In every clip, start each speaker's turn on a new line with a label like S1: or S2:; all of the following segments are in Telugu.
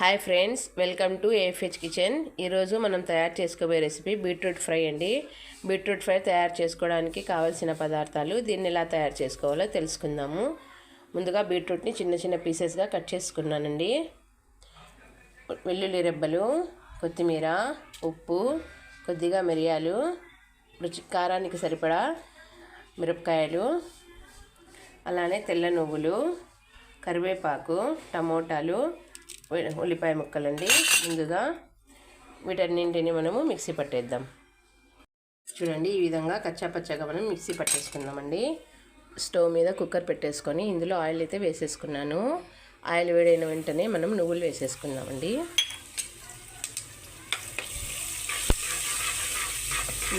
S1: హాయ్ ఫ్రెండ్స్ వెల్కమ్ టు ఏఫ్హెచ్ కిచెన్ ఈరోజు మనం తయారు చేసుకోబోయే రెసిపీ బీట్రూట్ ఫ్రై అండి. బీట్రూట్ ఫ్రై తయారు చేసుకోవడానికి కావాల్సిన పదార్థాలు దీన్ని ఎలా తయారు చేసుకోవాలో తెలుసుకుందాము. ముందుగా బీట్రూట్ని చిన్న చిన్న పీసెస్గా కట్ చేసుకున్నానండి. వెల్లుల్లి రెబ్బలు కొత్తిమీర ఉప్పు కొద్దిగా మిరియాలు రుచి కారానికి సరిపడా మిరపకాయలు అలానే తెల్ల నువ్వులు కరివేపాకు టమోటాలు ఉల్లిపాయ ముక్కలండి. ముందుగా వీటన్నింటిని మనము మిక్సీ పట్టేద్దాం. చూడండి ఈ విధంగా కచ్చాపచ్చగా మనం మిక్సీ పట్టేసుకుందామండి. స్టవ్ మీద కుక్కర్ పెట్టేసుకొని ఇందులో ఆయిల్ అయితే వేసేసుకున్నాను. ఆయిల్ వేడైన వెంటనే మనం నువ్వులు వేసేసుకుందామండి.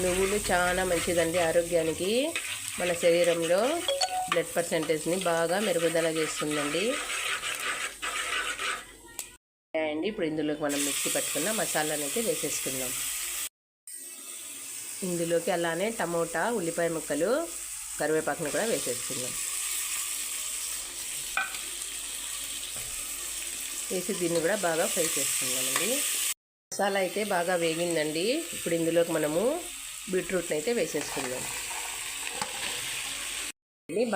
S1: నువ్వులు చాలా మంచిదండి ఆరోగ్యానికి. మన శరీరంలో బ్లడ్ పర్సంటేజ్ని బాగా మెరుగుదల చేస్తుందండి. అండి ఇప్పుడు ఇందులోకి మనం మిక్సీ పట్టుకున్న మసాలాని అయితే వేసేసుకుందాం. ఇందులోకి అలానే టమోటా ఉల్లిపాయ ముక్కలు కరివేపాకును కూడా వేసేసుకుందాం. వేసి దీన్ని కూడా బాగా ఫ్రై చేసుకుందామండి. మసాలా అయితే బాగా వేగిందండి. ఇప్పుడు ఇందులోకి మనము బీట్రూట్ని అయితే వేసేసుకుందాం.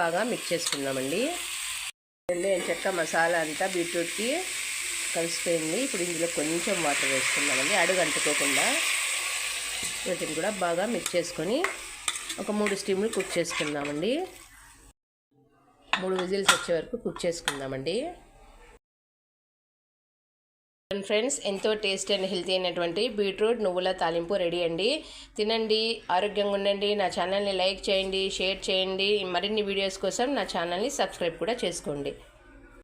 S1: బాగా మిక్స్ చేసుకుందామండి. నేను చెక్క మసాలా అంతా బీట్రూట్కి కలిసిపోయింది. ఇప్పుడు ఇందులో కొంచెం వాటర్ వేసుకుందామండి. అడుగు అంటుకోకుండా వీటిని కూడా బాగా మిక్స్ చేసుకొని ఒక మూడు స్టీములు కుక్ చేసుకుందామండి. మూడు విజిల్స్ వచ్చే వరకు కుక్ చేసుకుందామండి. ఫ్రెండ్స్ ఎంతో టేస్టీ అండ్ హెల్తీ అయినటువంటి బీట్రూట్ నువ్వుల తాలింపు రెడీ అండి. తినండి ఆరోగ్యంగా ఉండండి. నా ఛానల్ని లైక్ చేయండి షేర్ చేయండి. మరిన్ని వీడియోస్ కోసం నా ఛానల్ని సబ్స్క్రైబ్ కూడా చేసుకోండి.